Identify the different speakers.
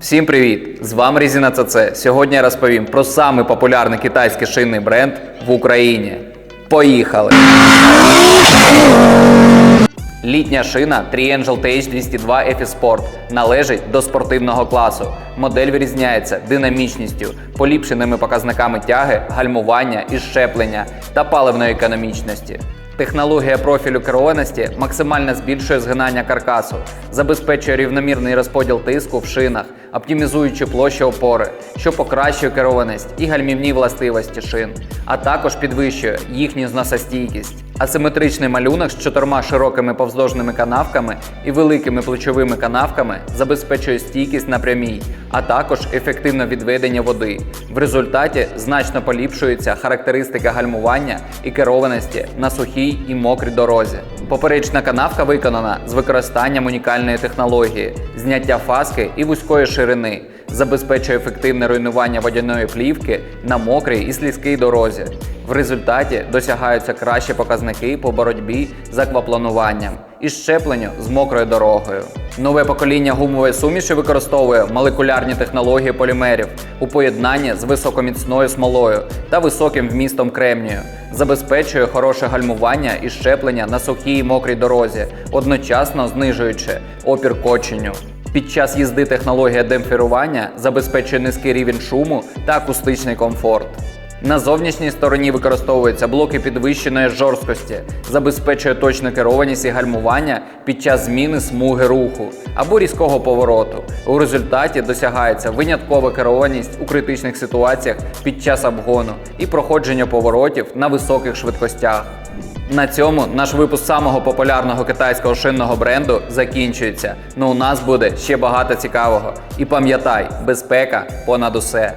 Speaker 1: Всім привіт! З вами Резина ЦЦ. Сьогодні я розповім про самий популярний китайський шинний бренд в Україні. Поїхали! Літня шина Triangel TH202 FE Sport належить до спортивного класу. Модель вирізняється динамічністю, поліпшеними показниками тяги, гальмування і щеплення та паливної економічності. Технологія профілю керованості максимально збільшує згинання каркасу, забезпечує рівномірний розподіл тиску в шинах, оптимізуючи площу опори, що покращує керованість і гальмівні властивості шин, а також підвищує їхню зносостійкість. Асиметричний малюнок з чотирма широкими повздовжними канавками і великими плечовими канавками забезпечує стійкість на прямій, а також ефективне відведення води. В результаті значно поліпшується характеристика гальмування і керованості на сухій і мокрій дорозі. Поперечна канавка виконана з використанням унікальної технології зняття фаски і вузької ширини, забезпечує ефективне руйнування водяної плівки на мокрій і слизькій дорозі. В результаті досягаються кращі показники по боротьбі з акваплануванням і щепленню з мокрою дорогою. Нове покоління гумової суміші використовує молекулярні технології полімерів у поєднанні з високоміцною смолою та високим вмістом кремнію, забезпечує хороше гальмування і щеплення на сухій і мокрій дорозі, одночасно знижуючи опір коченню. Під час їзди технологія демпферування забезпечує низький рівень шуму та акустичний комфорт. На зовнішній стороні використовуються блоки підвищеної жорсткості, забезпечує точну керованість і гальмування під час зміни смуги руху або різкого повороту. У результаті досягається виняткова керованість у критичних ситуаціях під час обгону і проходження поворотів на високих швидкостях. На цьому наш випуск самого популярного китайського шинного бренду закінчується. Ну у нас буде ще багато цікавого. І пам'ятай, безпека понад усе.